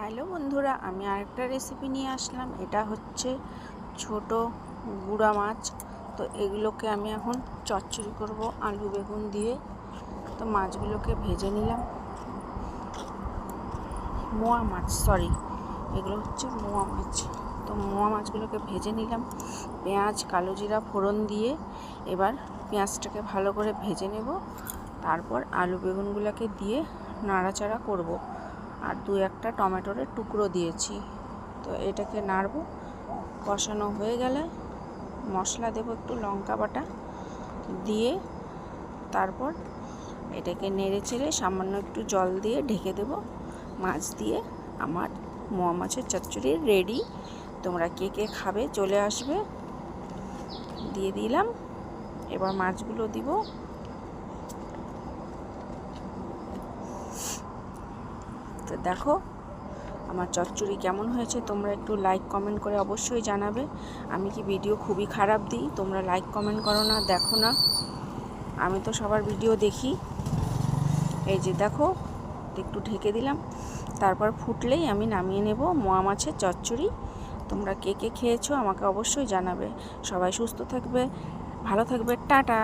Hello বন্ধুরা, আমি আরেকটা রেসিপি নিয়ে আসলাম। এটা হচ্ছে ছোট গুঁড়া মাছ। তো এগুলোকে আমি এখন চচ্চড়ি করব আলু বেগুন দিয়ে। তো মাছগুলোকে ভেজে নিলাম। মোয়া মাছ সরি এগুলো হচ্ছে মোয়া মাছ। তো মোয়া মাছগুলোকে ভেজে নিলাম। পেঁয়াজ, কালো জিরা, ফোড়ন দিয়ে এবার পেঁয়াজটাকে ভালো করে ভেজে নেব। তারপর আলু বেগুনগুলোকে দিয়ে নাড়াচাড়া করব। আর দু একটা টমেটোরের টুকরো দিয়েছি। তো এটাকে নাড়ব, কষানো হয়ে গেলে মশলা দেবো একটু লঙ্কা বাটা দিয়ে তারপর এটাকে নেড়ে চেড়ে সামান্য একটু জল দিয়ে ঢেকে দেব। মাছ দিয়ে আমার মোয়া মাছের চচ্চড়ি রেডি তোমরা কে কে খাবে চলে আসবে। দিয়ে দিলাম, এবার মাছগুলো দিব। তো দেখো, আমার চচ্চড়ি কেমন হয়েছে তোমরা একটু লাইক কমেন্ট করে অবশ্যই জানাবে। আমি কি ভিডিও খুবই খারাপ দিই? তোমরা লাইক কমেন্ট করো না, দেখো না। আমি তো সবার ভিডিও দেখি। এই যে দেখো, একটু ঢেকে দিলাম। তারপর ফুটলেই আমি নামিয়ে নেব মোয়া মাছের চচ্চড়ি। তোমরা কে কে খেয়েছো আমাকে অবশ্যই জানাবে। সবাই সুস্থ থাকবে, ভালো থাকবে, টাটা।